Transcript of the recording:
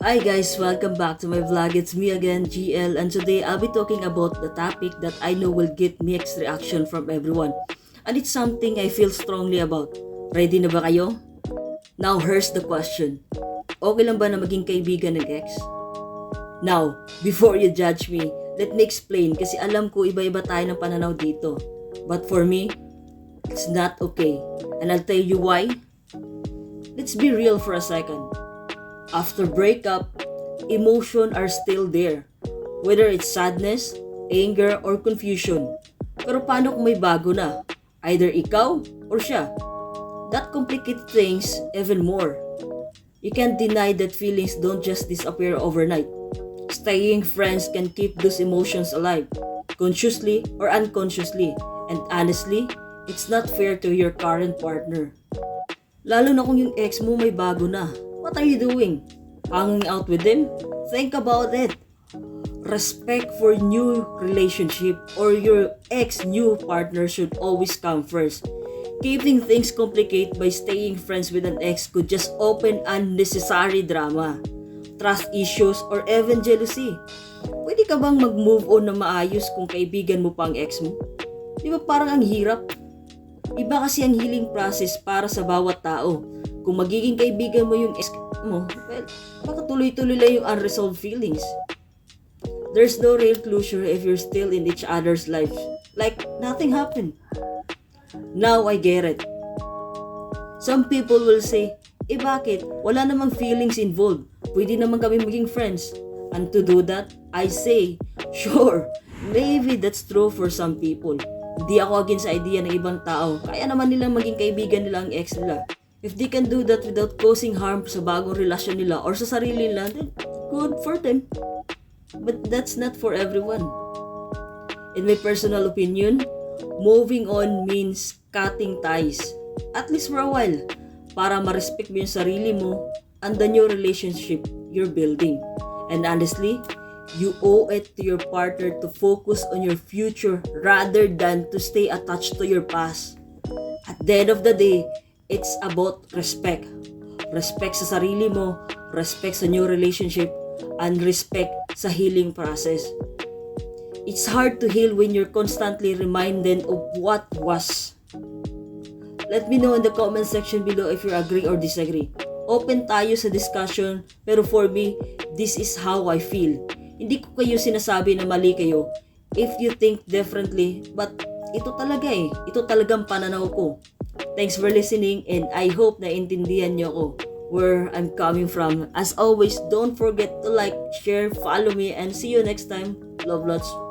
Hi guys, welcome back to my vlog. It's me again, GL, and today I'll be talking about the topic that I know will get mixed reaction from everyone. And it's something I feel strongly about. Ready na ba kayo? Now, here's the question. Okay lang ba na maging kaibigan ng ex? Now, before you judge me, let me explain kasi alam ko iba-iba tayo ng pananaw dito. But for me, it's not okay. And I'll tell you why. Let's be real for a second. After breakup, emotion are still there. Whether it's sadness, anger, or confusion. Pero paano kung may bago na? Either ikaw or siya. That complicates things even more. You can't deny that feelings don't just disappear overnight. Staying friends can keep those emotions alive, consciously or unconsciously. And honestly, it's not fair to your current partner. Lalo na kung yung ex mo may bago na. What are you doing? Hanging out with them? Think about it. Respect for new relationship or your ex new partner should always come first. Keeping things complicated by staying friends with an ex could just open unnecessary drama, trust issues, or even jealousy. Pwede ka bang mag-move on na maayos kung kaibigan mo pa ang ex mo? Di ba parang ang hirap? Iba kasi ang healing process para sa bawat tao. Kung magiging kaibigan mo yung ex mo, well, baka tuloy-tuloy lang yung unresolved feelings. There's no real closure if you're still in each other's life. Like, nothing happened. Now I get it. Some people will say, eh bakit? Wala namang feelings involved. Pwede naman kami maging friends. And to do that, I say, sure, maybe that's true for some people. Hindi ako against sa idea ng ibang tao. Kaya naman nilang maging kaibigan nila ang ex nila. If they can do that without causing harm sa bagong relasyon nila or sa sarili nila, then good for them. But that's not for everyone. In my personal opinion, moving on means cutting ties. At least for a while. Para ma-respect mo yung sarili mo and the new relationship you're building. And honestly, you owe it to your partner to focus on your future rather than to stay attached to your past. At the end of the day, it's about respect. Respect sa sarili mo, respect sa new relationship, and respect sa healing process. It's hard to heal when you're constantly reminded of what was. Let me know in the comment section below if you agree or disagree. Open tayo sa discussion, pero for me, this is how I feel. Hindi ko kayo sinasabi na mali kayo if you think differently, but ito talaga eh. Ito talagang pananaw ko. Thanks for listening and I hope na intindihan nyo ako where I'm coming from. As always, don't forget to like, share, follow me, and see you next time. Love lots.